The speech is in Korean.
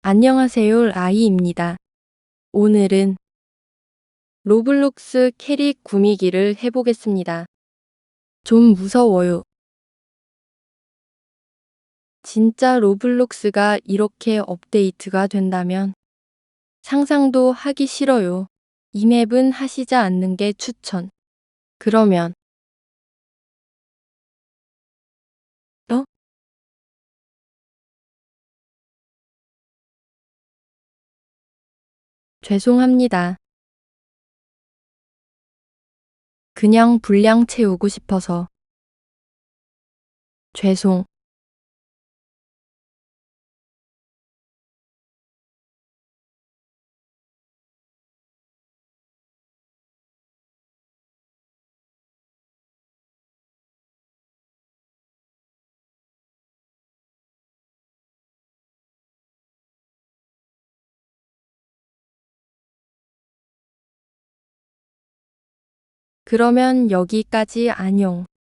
안녕하세요 아이입니다. 오늘은 로블록스 캐릭 구미기를 해보겠습니다. 좀 무서워요. 진짜 로블록스가 이렇게 업데이트가 된다면 상상도 하기 싫어요. 이 맵은 하시지 않는 게 추천. 그러면 죄송합니다. 그냥 분량 채우고 싶어서. 죄송. 그러면 여기까지 안녕.